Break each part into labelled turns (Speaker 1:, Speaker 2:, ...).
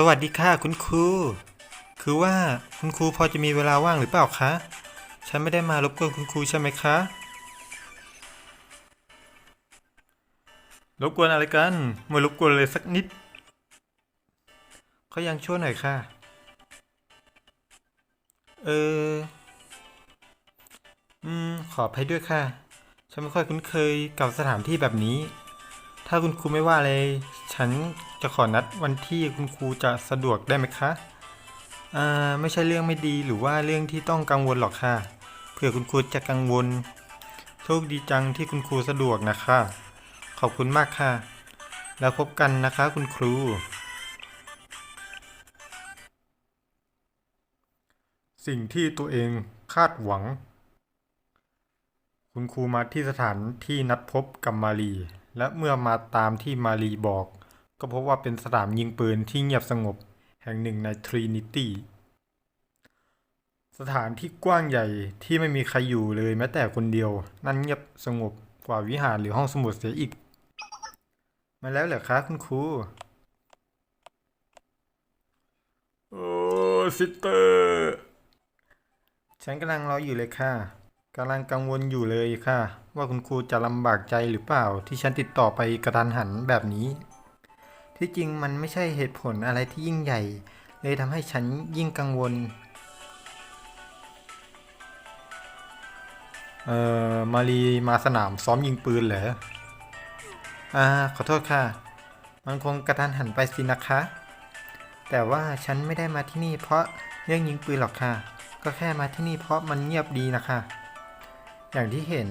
Speaker 1: สวัสดีค่ะคุณครู คือว่าคุณครูพอจะมีเวลาว่างหรือเปล่าคะ ฉันไม่ได้มารบกวนคุณครูใช่ไหมคะ รบกวนอะไรกันม่รบกวนเลยสักนิดเขายังช่วยหน่อยค่ะ เออ อืม ขออภัยด้วยค่ะ ฉันไม่ค่อยคุ้นเคยกับสถานที่แบบนี้ ถ้าคุณครูไม่ว่าเลย ฉันจะขอนัดวันที่คุณครูจะสะดวกได้ไหมคะอ่าไม่ใช่เรื่องไม่ดีหรือว่าเรื่องที่ต้องกังวลหรอกค่ะ เผื่อคุณครูจะกังวล โชคดีจังที่คุณครูสะดวกนะคะ ขอบคุณมากค่ะ แล้วพบกันนะคะคุณครู สิ่งที่ตัวเองคาดหวัง คุณครูมาที่สถานที่นัดพบกับมารีและเมื่อมาตามที่มารีบอก ก็พบว่าเป็นสนามยิงปืนที่เงียบสงบแห่งหนึ่งในทรีนิตี้สถานที่กว้างใหญ่ที่ไม่มีใครอยู่เลยแม้แต่คนเดียว นั่นเงียบสงบกว่าวิหารหรือห้องสมุดเสียอีก มาแล้วเหรอคะคุณครูโอ้ซิสเตอร์ฉันกำลังรออยู่เลยค่ะกำลังกังวลอยู่เลยค่ะ ว่าคุณครูจะลำบากใจหรือเปล่าที่ฉันติดต่อไปกระทันหันแบบนี้ ที่จริงมันไม่ใช่เหตุผลอะไรที่ยิ่งใหญ่ เลยทำให้ฉันยิ่งกังวล เอ่อ มารีมาสนามซ้อมยิงปืนเหรอ อ่า ขอโทษค่ะ มันคงกระทันหันไปสินะคะ แต่ว่าฉันไม่ได้มาที่นี่เพราะเรื่องยิงปืนหรอกค่ะ ก็แค่มาที่นี่เพราะมันเงียบดีนะคะ อย่างที่เห็น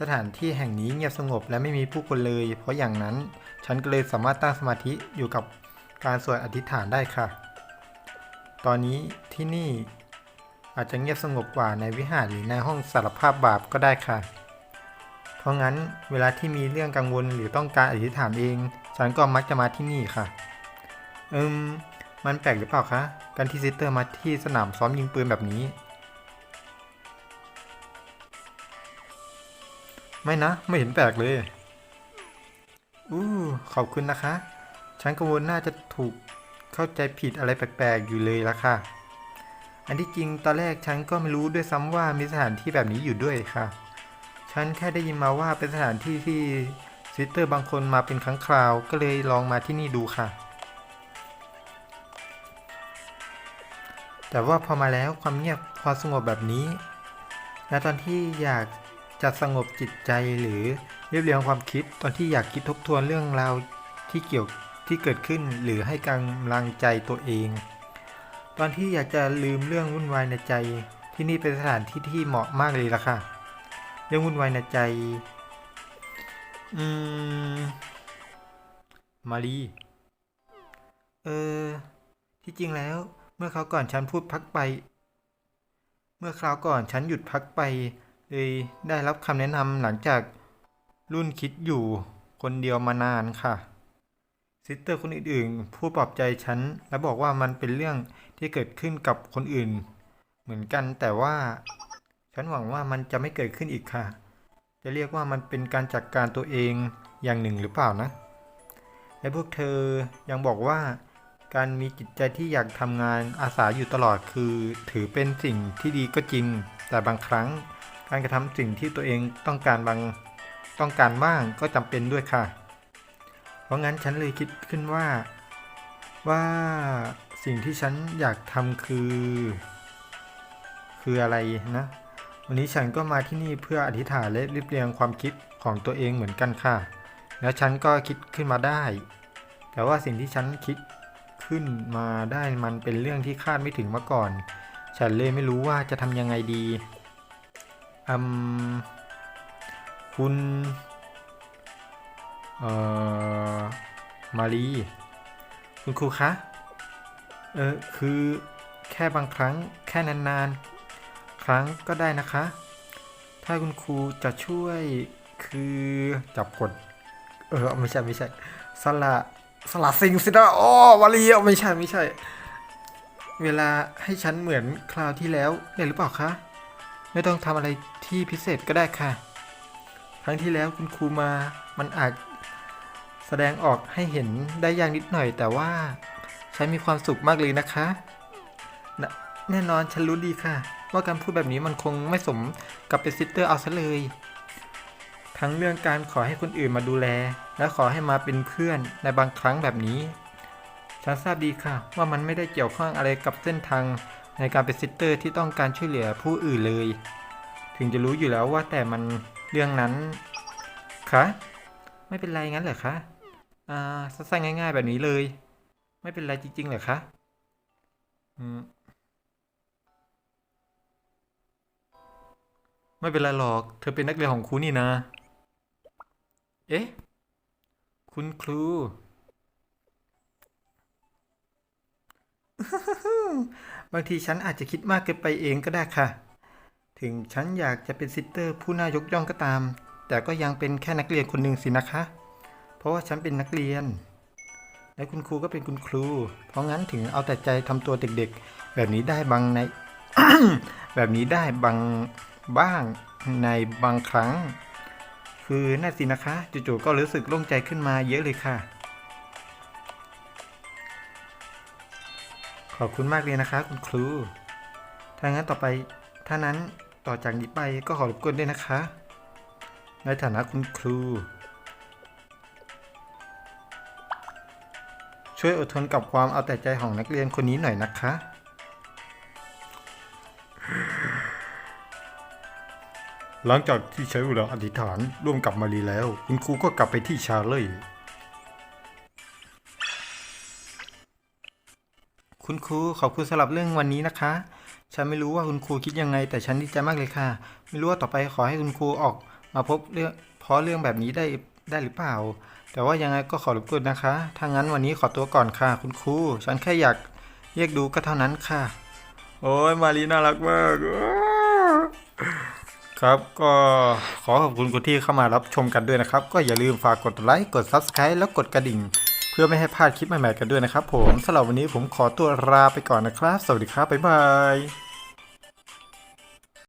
Speaker 1: สถานที่แห่งนี้เงียบสงบและไม่มีผู้คนเลย เพราะอย่างนั้นฉันก็เลยสามารถตั้งสมาธิอยู่กับการสวดอธิษฐานได้ค่ะ ตอนนี้ที่นี่อาจจะเงียบสงบกว่าในวิหารหรือในห้องสารภาพบาปก็ได้ค่ะ เพราะงั้นเวลาที่มีเรื่องกังวลหรือต้องการอธิษฐานเอง ฉันก็มักจะมาที่นี่ค่ะ อืม มันแปลกหรือเปล่าคะ การที่ซิสเตอร์มาที่สนามซ้อมยิงปืนแบบนี้ ไม่นะ ไม่เห็นแปลกเลย อู้ขอบคุณนะคะ ฉันกังวลน่าจะถูกเข้าใจผิดอะไรแปลกๆอยู่เลยละค่ะ อันที่จริงตอนแรกฉันก็ไม่รู้ด้วยซ้ำว่ามีสถานที่แบบนี้อยู่ด้วยค่ะ ฉันแค่ได้ยินมาว่าเป็นสถานที่ที่ซิสเตอร์บางคนมาเป็นครั้งคราวก็เลยลองมาที่นี่ดูค่ะ แต่ว่าพอมาแล้วความเงียบพอสงบแบบนี้ และตอนที่อยาก จะสงบจิตใจหรือเรียบเรียงความคิด ตอนที่อยากคิดทบทวนเรื่องราวที่เกี่ยวที่เกิดขึ้น หรือให้กำลังใจตัวเอง ตอนที่อยากจะลืมเรื่องวุ่นวายในใจ ที่นี่เป็นสถานที่ที่เหมาะมากเลยล่ะค่ะ เรื่องวุ่นวายในใจ อืม มารีเออ ที่จริงแล้ว เมื่อคราวก่อนฉันพูดพักไป เมื่อคราวก่อนฉันหยุดพักไป เลยได้รับคำแนะนำหลังจากรุ่นคิดอยู่คนเดียวมานานค่ะ ซิสเตอร์คนอื่นๆ ผู้ปลอบใจฉัน และบอกว่ามันเป็นเรื่องที่เกิดขึ้นกับคนอื่น เหมือนกันแต่ว่า ฉันหวังว่ามันจะไม่เกิดขึ้นอีกค่ะ จะเรียกว่ามันเป็นการจัดกการตัวเองอย่างหนึ่งหรือเปล่านะ และพวกเธอยังบอกว่า การมีจิตใจที่อยากทำงานอาสาอยู่ตลอดคือ ถือเป็นสิ่งที่ดีก็จริง แต่บางครั้ง การกระทำสิ่งที่ตัวเองต้องการบางต้องการบ้างก็จำเป็นด้วยค่ะ เพราะงั้นฉันเลยคิดขึ้นว่าว่าสิ่งที่ฉันอยากทำคือ คืออะไรนะ วันนี้ฉันก็มาที่นี่เพื่ออธิษฐานและรีบเรียงความคิดของตัวเองเหมือนกันค่ะ แล้วฉันก็คิดขึ้นมาได้ แต่ว่าสิ่งที่ฉันคิดขึ้นมาได้มันเป็นเรื่องที่คาดไม่ถึงมาก่อน ฉันเลยไม่รู้ว่าจะทำยังไงดี อืมคุณเอ่อมารีคุณครูคะ เออคือแค่บางครั้งแค่นานๆ ครั้งก็ได้นะคะ ถ้าคุณครูจะช่วยคือจับกด เออไม่ใช่ไม่ใช่สละสละสิงสินะอ๋อวารีอะไม่ใช่ไม่ใช่ เวลาให้ฉันเหมือนคราวที่แล้วได้หรือเปล่าคะ ไม่ต้องทำอะไร ที่พิเศษก็ได้ค่ะ ครั้งที่แล้วคุณครูมามันอาจแสดงออกให้เห็นได้ยากนิดหน่อย แต่ว่าฉันมีความสุขมากเลยนะคะนแน่นอนฉันรู้ดีค่ะ ว่าการพูดแบบนี้มันคงไม่สมกับเป็นซิสเตอร์เอาซะเลย ทั้งเรื่องการขอให้คนอื่นมาดูแล และขอให้มาเป็นเพื่อนในบางครั้งแบบนี้ ฉันทราบดีค่ะ ว่ามันไม่ได้เกี่ยวข้องอะไรกับเส้นทางในการเป็นซิสเตอร์ที่ต้องการช่วยเหลือผู้อื่นเลย ถึงจะรู้อยู่แล้วว่าแต่มันเรื่องนั้นคะไม่เป็นไรงั้นเหรอคะอ่าสั้นๆง่าย ๆ แบบนี้เลย ไม่เป็นไรจริงๆเหรอคะอืมไม่เป็นไรหรอก เธอเป็นนักเรียนของครูนี่นะ เอ๊ะ คุณครู บางทีฉันอาจจะคิดมากเกินไปเองก็ได้ค่ะ ถึงฉันอยากจะเป็นซิสเตอร์ผู้น่ายกย่องก็ตาม แต่ก็ยังเป็นแค่นักเรียนคนหนึ่งสินะคะ เพราะว่าฉันเป็นนักเรียน และคุณครูก็เป็นคุณครู เพราะงั้นถึงเอาแต่ใจทำตัวเด็กๆ แบบนี้ได้บางใน แบบนี้ได้บางบ้างในบางครั้ง คือน่าสินะคะจู่ๆก็รู้สึกโล่งใจขึ้นมาเยอะเลยค่ะ ขอบคุณมากเลยนะคะ คุณครูถ้างั้นต่อไปถ้านั้น ต่อจากนี้ไปก็ขอรบกวนด้วยนะคะ ในฐานะคุณครู ช่วยอดทนกับความเอาแต่ใจของนักเรียนคนนี้หน่อยนะคะ หลังจากที่ใช้เวลาอธิษฐานร่วมกับมารีแล้ว คุณครูก็กลับไปที่ชาร์เลยคุณครูขอบคุณสำหรับเรื่องวันนี้นะคะ ฉันไม่รู้ว่าคุณครูคิดยังไง แต่ฉันดีใจมากเลยค่ะ ไม่รู้ว่าต่อไปขอให้คุณครูออก มาพบเรื่องเพราะเรื่องแบบนี้ได้ได้หรือเปล่า แต่ว่ายังไงก็ขอรบกวนนะคะ ถ้างั้นวันนี้ขอตัวก่อนค่ะ คุณครู ฉันแค่อยากเรียกดูก็เท่านั้นค่ะ โอ้ยมารีน่ารักมาก ครับก็ขอขอบคุณคุณที่เข้ามารับชมกันด้วยนะครับ ก็อย่าลืมฝากกดไลค์ กด Subscribe แล้วกดกระดิ่งเพื่อไม่ให้พลาดคลิปใหม่ๆกันด้วยนะครับผมสำหรับวันนี้ผมขอตัวลาไปก่อนนะครับ สวัสดีครับบ๊ายบาย